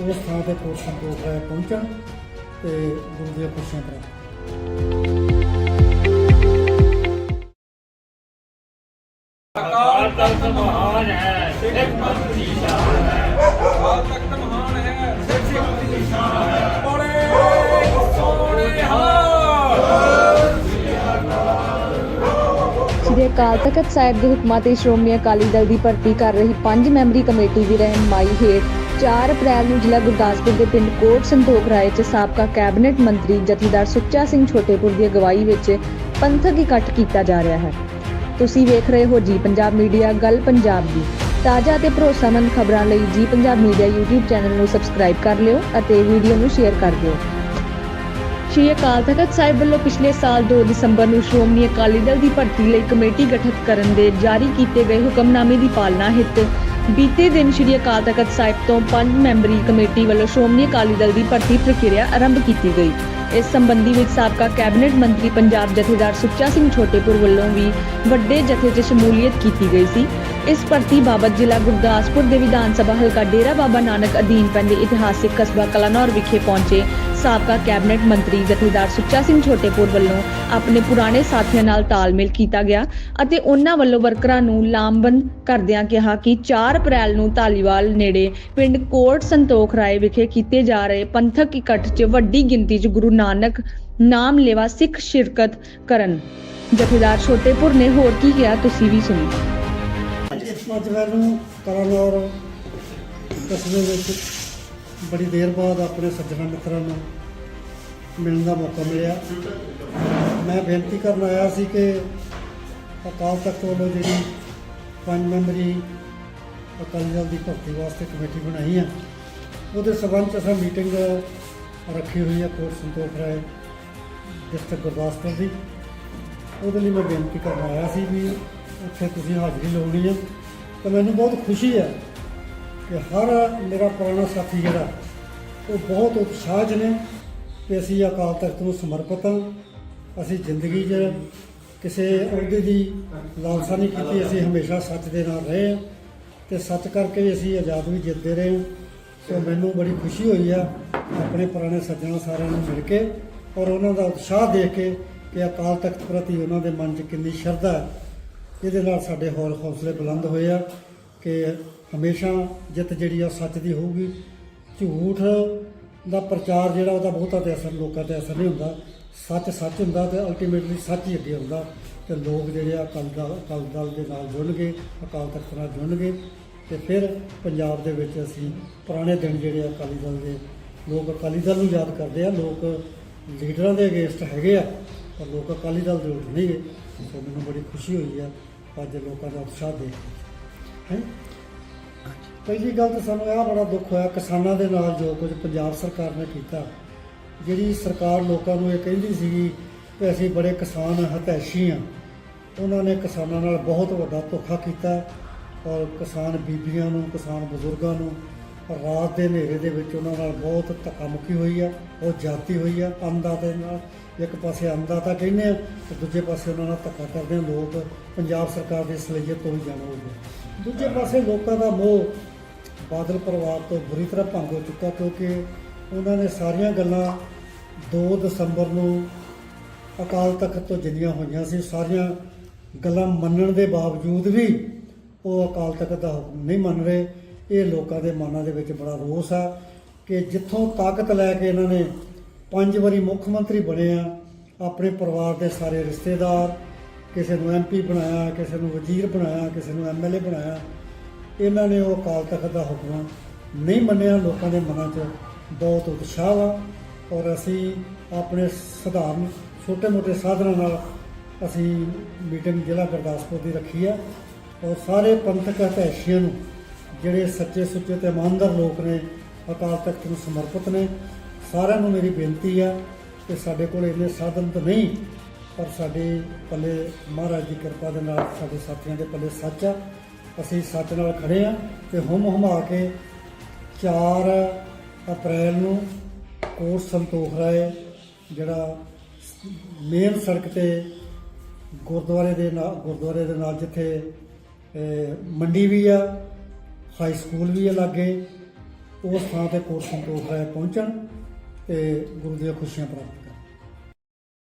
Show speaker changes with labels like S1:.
S1: ਉਸ ਥਾਂ ਤੇ ਕੋਟ ਸੰਤੋਖ ਰਾਏ ਪਹੁੰਚਣ ਤੇ ਗੁਰੂ ਦੀਆਂ ਖੁਸ਼ੀਆਂ ਕਰਾਂ
S2: ਅਕਾਲ ਤਖਤ ਮਹਾਨ ਹੈ ਸਿੱਖ ਪੰਥ ਦੀ ਸ਼ਾਨ ਹੈ।
S3: ਅਕਾਲ ਤਖਤ ਮਹਾਨ ਹੈ ਸਿੱਖ ਸਿੱਖ ਦੀ ਸ਼ਾਨ ਹੈ। ਬੜੇ ਸੋਹਣੇ ਹਾਲ
S4: ਸ੍ਰੀ ਅਕਾਲ ਤਖਤ ਸਾਹਿਬ ਦੇ ਹੁਕਮਾਂ ਤੇ ਸ਼੍ਰੋਮਣੀ ਅਕਾਲੀ ਦਲ ਦੀ ਭਰਤੀ ਕਰ ਰਹੀ ਪੰਜ ਮੈਂਬਰੀ ਕਮੇਟੀ ਦੀ ਰਹਿਨਮਾਈ ਹੇਠ 4 ਅਪ੍ਰੈਲ ਨੂੰ ਜ਼ਿਲ੍ਹਾ ਗੁਰਦਾਸਪੁਰ ਦੇ ਪਿੰਡ ਕੋਟ ਸੰਤੋਖ ਰਾਏ 'ਚ ਸਾਬਕਾ ਕੈਬਨਿਟ ਮੰਤਰੀ ਜਥੇਦਾਰ ਸੁੱਚਾ ਸਿੰਘ ਛੋਟੇਪੁਰ ਦੀ ਅਗਵਾਈ ਵਿੱਚ ਪੰਥਕ ਇਕੱਠ ਕੀਤਾ ਜਾ ਰਿਹਾ ਹੈ। ਤੁਸੀਂ ਵੇਖ ਰਹੇ ਹੋ ਜੀ ਪੰਜਾਬ ਮੀਡੀਆ, ਗੱਲ ਪੰਜਾਬ ਦੀ। ਤਾਜ਼ਾ ਤੇ ਭਰੋਸਾਮੰਦ ਖਬਰਾਂ ਲਈ ਜੀ ਪੰਜਾਬ ਮੀਡੀਆ YouTube ਚੈਨਲ ਨੂੰ ਸਬਸਕ੍ਰਾਈਬ ਕਰ ਲਿਓ ਅਤੇ ਵੀਡੀਓ ਨੂੰ ਸ਼ੇਅਰ ਕਰ ਦਿਓ। ਸ਼੍ਰੀ ਅਕਾਲ ਤਖਤ ਸਾਹਿਬ ਵੱਲੋਂ ਪਿਛਲੇ ਸਾਲ 2 ਦਸੰਬਰ ਨੂੰ ਸ਼੍ਰੋਮਣੀ ਅਕਾਲੀ ਦਲ ਦੀ ਭਰਤੀ ਲਈ ਕਮੇਟੀ ਗਠਿਤ ਕਰਨ ਦੇ ਜਾਰੀ ਕੀਤੇ ਗਏ ਹੁਕਮਨਾਮੇ ਦੀ ਪਾਲਣਾ ਹਿੱਤ ਬੀਤੇ ਦਿਨ ਸ਼੍ਰੀ ਅਕਾਲ ਤਖਤ ਸਾਹਿਬ ਤੋਂ ਪੰਜ ਮੈਂਬਰੀ ਕਮੇਟੀ ਵੱਲੋਂ ਸ਼੍ਰੋਮਣੀ ਅਕਾਲੀ ਦਲ ਦੀ ਭਰਤੀ ਪ੍ਰਕਿਰਿਆ ਆਰੰਭ ਕੀਤੀ ਗਈ। ਇਸ ਸੰਬੰਧੀ ਵਿੱਚ ਸਾਬਕਾ ਕੈਬਨਿਟ ਮੰਤਰੀ ਪੰਜਾਬ ਜਥੇਦਾਰ ਸੁੱਚਾ ਸਿੰਘ ਛੋਟੇਪੁਰ ਵੱਲੋਂ ਵੀ ਵੱਡੇ ਜਥੇ 'ਚ ਸ਼ਮੂਲੀਅਤ ਕੀਤੀ ਗਈ ਸੀ। ਇਸ ਭਰਤੀ ਬਾਬਤ ਜ਼ਿਲ੍ਹਾ ਗੁਰਦਾਸਪੁਰ ਦੇ ਵਿਧਾਨ ਸਭਾ ਹਲਕਾ ਡੇਰਾ ਬਾਬਾ ਨਾਨਕ ਅਧੀਨ ਪੈਂਦੇ ਇਤਿਹਾਸਿਕ ਕਸਬਾ ਕਲਾਨੌਰ ਵਿਖੇ ਪਹੁੰਚੇ ਸਾਬਕਾ ਕੈਬਨਿਟ ਮੰਤਰੀ ਜਥੇਦਾਰ ਸੁੱਚਾ ਸਿੰਘ ਛੋਟੇਪੁਰ ਵੱਲੋਂ ਆਪਣੇ ਪੁਰਾਣੇ ਸਾਥੀਆਂ ਨਾਲ ਤਾਲਮੇਲ ਕੀਤਾ ਗਿਆ ਅਤੇ ਉਹਨਾਂ ਵੱਲੋਂ ਵਰਕਰਾਂ ਨੂੰ ਲਾਮਬੰਦ ਕਰਦਿਆਂ ਕਿਹਾ ਕਿ 4 ਅਪ੍ਰੈਲ ਨੂੰ ਧਾਲੀਵਾਲ ਨੇੜੇ ਪਿੰਡ ਕੋਟ ਸੰਤੋਖ ਰਾਏ ਵਿਖੇ ਕੀਤੇ ਜਾ ਰਹੇ ਪੰਥਕ ਇਕੱਠ 'ਚ ਵੱਡੀ ਗਿਣਤੀ 'ਚ ਗੁਰੂ ਨਾਨਕ ਨਾਮ ਲੇਵਾ ਸਿੱਖ ਸ਼ਿਰਕਤ ਕਰਨ। ਜਥੇਦਾਰ ਛੋਟੇਪੁਰ ਨੇ ਹੋਰ ਕੀ ਕਿਹਾ, ਤੁਸੀਂ ਵੀ ਸੁਣੋ।
S1: ਅੱਜ ਮੈਨੂੰ ਕਲਾਨੌਰ ਕਸਬੇ ਵਿੱਚ ਬੜੀ ਦੇਰ ਬਾਅਦ ਆਪਣੇ ਸੱਜਣਾਂ ਮਿੱਤਰਾਂ ਨੂੰ ਮਿਲਣ ਦਾ ਮੌਕਾ ਮਿਲਿਆ। ਮੈਂ ਬੇਨਤੀ ਕਰਨ ਆਇਆ ਸੀ ਕਿ ਅਕਾਲ ਤਖਤ ਵੱਲੋਂ ਜਿਹੜੀ ਪੰਜ ਮੈਂਬਰੀ ਅਕਾਲੀ ਦਲ ਦੀ ਭਰਤੀ ਵਾਸਤੇ ਕਮੇਟੀ ਬਣਾਈ ਹੈ ਉਹਦੇ ਸਬੰਧ 'ਚ ਅਸੀਂ ਮੀਟਿੰਗ ਰੱਖੀ ਹੋਈ ਹੈ ਕੋਰ ਸੰਤੋਖ ਰਾਏ ਡਿਸਟ੍ਰਿਕਟ ਗੁਰਦਾਸਪੁਰ ਦੀ। ਉਹਦੇ ਲਈ ਮੈਂ ਬੇਨਤੀ ਕਰਨ ਆਇਆ ਸੀ ਵੀ ਉੱਥੇ ਤੁਸੀਂ ਹਾਜ਼ਰੀ ਲਾਉਣੀ ਹੈ ਤਾਂ ਮੈਨੂੰ ਬਹੁਤ ਖੁਸ਼ੀ ਹੈ ਕਿ ਹਰ ਮੇਰਾ ਪੁਰਾਣਾ ਸਾਥੀ ਜਿਹੜਾ, ਉਹ ਬਹੁਤ ਉਤਸ਼ਾਹ 'ਚ ਨੇ ਕਿ ਅਸੀਂ ਅਕਾਲ ਤਖਤ ਨੂੰ ਸਮਰਪਿਤ ਹਾਂ। ਅਸੀਂ ਜ਼ਿੰਦਗੀ 'ਚ ਕਿਸੇ ਅਹੁਦੇ ਦੀ ਲਾਲਸਾ ਨਹੀਂ ਕੀਤੀ, ਅਸੀਂ ਹਮੇਸ਼ਾ ਸੱਚ ਦੇ ਨਾਲ ਰਹੇ ਹਾਂ ਤੇ ਸੱਚ ਕਰਕੇ ਅਸੀਂ ਆਜ਼ਾਦ ਵੀ ਜਿੱਤਦੇ ਰਹੇ ਹਾਂ। ਸੋ ਮੈਨੂੰ ਬੜੀ ਖੁਸ਼ੀ ਹੋਈ ਆ ਆਪਣੇ ਪੁਰਾਣੇ ਸੱਜਣਾ ਸਾਰਿਆਂ ਨੂੰ ਮਿਲ ਕੇ ਔਰ ਉਹਨਾਂ ਦਾ ਉਤਸ਼ਾਹ ਦੇਖ ਕੇ ਕਿ ਅਕਾਲ ਤਖਤ ਪ੍ਰਤੀ ਉਹਨਾਂ ਦੇ ਮਨ 'ਚ ਕਿੰਨੀ ਸ਼ਰਧਾ ਹੈ। ਇਹਦੇ ਨਾਲ ਸਾਡੇ ਹੌਲ ਹੌਸਲੇ ਬੁਲੰਦ ਹੋਏ ਆ। ਕਿ ਹਮੇਸ਼ਾ ਜਿੱਤ ਜਿਹੜੀ ਆ ਸੱਚ ਦੀ ਹੋਊਗੀ। ਝੂਠ ਦਾ ਪ੍ਰਚਾਰ ਜਿਹੜਾ ਉਹਦਾ ਬਹੁਤਾ ਤੇ ਅਸਰ, ਲੋਕਾਂ ਤੇ ਅਸਰ ਨਹੀਂ ਹੁੰਦਾ। ਸੱਚ ਸੱਚ ਹੁੰਦਾ ਤੇ ਅਲਟੀਮੇਟਲੀ ਸੱਚ ਹੀ ਅੱਗੇ ਹੁੰਦਾ। ਤੇ ਲੋਕ ਜਿਹੜੇ ਆ ਅਕਾਲੀ ਦਲ ਅਕਾਲੀ ਦਲ ਦੇ ਨਾਲ ਜੁੜਨਗੇ, ਅਕਾਲ ਤਖਤ ਨਾਲ ਜੁੜਨਗੇ। ਤੇ ਫਿਰ ਪੰਜਾਬ ਦੇ ਵਿੱਚ ਅਸੀਂ ਪੁਰਾਣੇ ਦਿਨ ਜਿਹੜੇ ਆ ਅਕਾਲੀ ਦਲ ਦੇ, ਲੋਕ ਅਕਾਲੀ ਦਲ ਨੂੰ ਯਾਦ ਕਰਦੇ ਆ। ਲੋਕ ਲੀਡਰਾਂ ਦੇ ਅਗੇਂਸਟ ਹੈਗੇ ਆ, ਪਰ ਲੋਕ ਅਕਾਲੀ ਦਲ ਦੇ ਉਲਟ ਨਹੀਂ ਗਏ। ਸੋ ਮੈਨੂੰ ਬੜੀ ਖੁਸ਼ੀ ਹੋਈ ਆ, ਅੱਜ ਲੋਕਾਂ ਦਾ ਉਤਸ਼ਾਹ ਦੇਖ ਕੇ ਹੈ? ਪਹਿਲੀ ਗੱਲ ਤਾਂ ਸਾਨੂੰ ਇਹ ਬੜਾ ਦੁੱਖ ਹੋਇਆ, ਕਿਸਾਨਾਂ ਦੇ ਨਾਲ ਜੋ ਕੁਝ ਪੰਜਾਬ ਸਰਕਾਰ ਨੇ ਕੀਤਾ, ਜਿਹੜੀ ਸਰਕਾਰ ਲੋਕਾਂ ਨੂੰ ਇਹ ਕਹਿੰਦੀ ਸੀਗੀ ਕਿ ਅਸੀਂ ਬੜੇ ਕਿਸਾਨ ਹਤੈਸ਼ੀ ਆ। ਉਹਨਾਂ ਨੇ ਕਿਸਾਨਾਂ ਨਾਲ ਬਹੁਤ ਵੱਡਾ ਧੋਖਾ ਕੀਤਾ ਔਰ ਕਿਸਾਨ ਬੀਬੀਆਂ ਨੂੰ, ਕਿਸਾਨ ਬਜ਼ੁਰਗਾਂ ਨੂੰ ਰਾਤ ਦੇ ਹਨੇਰੇ ਦੇ ਵਿੱਚ ਉਹਨਾਂ ਨਾਲ ਬਹੁਤ ਧੱਕਾ ਮੁੱਕੀ ਹੋਈ ਆ ਉਹ ਜਾਤੀ ਹੋਈ ਆ ਅੰਨਦਾਤੇ ਨਾਲ, ਇੱਕ ਪਾਸੇ ਅੰਨਦਾਤਾ ਕਹਿੰਦੇ ਆ, ਤੇ ਦੂਜੇ ਪਾਸੇ ਉਹਨਾਂ ਨਾਲ ਧੱਕਾ ਕਰਦੇ ਲੋਕ ਪੰਜਾਬ ਸਰਕਾਰ ਦੀ ਸਲੀਅਤ ਤੋਂ ਵੀ ਜਾਣੂ ਹੋ ਗਏ। ਦੂਜੇ ਪਾਸੇ ਲੋਕਾਂ ਦਾ ਮੋਹ ਬਾਦਲ ਪਰਿਵਾਰ ਤੋਂ ਬੁਰੀ ਤਰ੍ਹਾਂ ਭੰਗ ਹੋ ਚੁੱਕਾ, ਕਿਉਂਕਿ ਉਹਨਾਂ ਨੇ ਸਾਰੀਆਂ ਗੱਲਾਂ 2 ਦਸੰਬਰ ਨੂੰ ਅਕਾਲ ਤਖਤ ਤੋਂ ਜਿੰਨੀਆਂ ਹੋਈਆਂ ਸੀ, ਸਾਰੀਆਂ ਗੱਲਾਂ ਮੰਨਣ ਦੇ ਬਾਵਜੂਦ ਵੀ ਉਹ ਅਕਾਲ ਤਖਤ ਦਾ ਨਹੀਂ ਮੰਨ ਰਹੇ। ਇਹ ਲੋਕਾਂ ਦੇ ਮਨਾਂ ਦੇ ਵਿੱਚ ਬੜਾ ਰੋਸ ਆ ਕਿ ਜਿੱਥੋਂ ਤਾਕਤ ਲੈ ਕੇ ਇਹਨਾਂ ਨੇ ਪੰਜ ਵਾਰੀ ਮੁੱਖ ਮੰਤਰੀ ਬਣੇ ਆ, ਆਪਣੇ ਪਰਿਵਾਰ ਦੇ ਸਾਰੇ ਰਿਸ਼ਤੇਦਾਰ, ਕਿਸੇ ਨੂੰ ਐਮਪੀ ਬਣਾਇਆ, ਕਿਸੇ ਨੂੰ ਵਜ਼ੀਰ ਬਣਾਇਆ, ਕਿਸੇ ਨੂੰ ਐਮਐਲਏ ਬਣਾਇਆ, ਇਹਨਾਂ ਨੇ ਉਹ ਅਕਾਲ ਤਖਤ ਦਾ ਹੁਕਮ ਨਹੀਂ ਮੰਨਿਆ। ਲੋਕਾਂ ਦੇ ਮਨਾਂ 'ਚ ਬਹੁਤ ਉਤਸ਼ਾਹ ਵਾ ਔਰ ਅਸੀਂ ਆਪਣੇ ਸਧਾਰਨ ਛੋਟੇ-ਮੋਟੇ ਸਾਧਨਾਂ ਨਾਲ ਅਸੀਂ ਮੀਟਿੰਗ ਜ਼ਿਲ੍ਹਾ ਗੁਰਦਾਸਪੁਰ ਦੀ ਰੱਖੀ ਆ ਔਰ ਸਾਰੇ ਪੰਥਕ ਹਤੈਸ਼ੀਆਂ ਨੂੰ ਜਿਹੜੇ ਸੱਚੇ ਸੁੱਚੇ ਤੇ ਇਮਾਨਦਾਰ ਲੋਕ ਨੇ, ਅਕਾਲ ਤਖਤ ਨੂੰ ਸਮਰਪਿਤ ਨੇ, ਸਾਰਿਆਂ ਨੂੰ ਮੇਰੀ ਬੇਨਤੀ ਆ ਕਿ ਸਾਡੇ ਕੋਲ ਇੰਨੇ ਸਾਧਨ ਤਾਂ ਨਹੀਂ, ਪਰ ਸਾਡੇ ਪੱਲੇ ਮਹਾਰਾਜ ਦੀ ਕਿਰਪਾ ਦੇ ਨਾਲ ਸਾਡੇ ਸਾਥੀਆਂ ਦੇ ਪੱਲੇ ਸੱਚ ਆ। ਅਸੀਂ ਸੱਚ ਨਾਲ ਖੜੇ ਆ ਤੇ ਹੁਮ ਹੁਮਾ ਕੇ 4 ਅਪ੍ਰੈਲ ਨੂੰ ਕੋਰ ਸੰਤੋਖ ਰਾਏ, ਜਿਹੜਾ ਮੇਨ ਸੜਕ ਤੇ ਗੁਰਦੁਆਰੇ ਦੇ ਨਾਲ ਗੁਰਦੁਆਰੇ ਦੇ ਨਾਲ ਜਿੱਥੇ ਮੰਡੀ ਵੀ ਆ ਹਾਈ ਸਕੂਲ ਵੀ ਹੈ ਲਾਗੇ, ਉਸ ਥਾਂ ਤੇ ਕੋਰਸ ਸੰਤੋਖ ਰਾਏ ਪਹੁੰਚਣ ਤੇ ਗੁਰੂ ਦੀਆਂ ਖੁਸ਼ੀਆਂ ਪ੍ਰਾਪਤ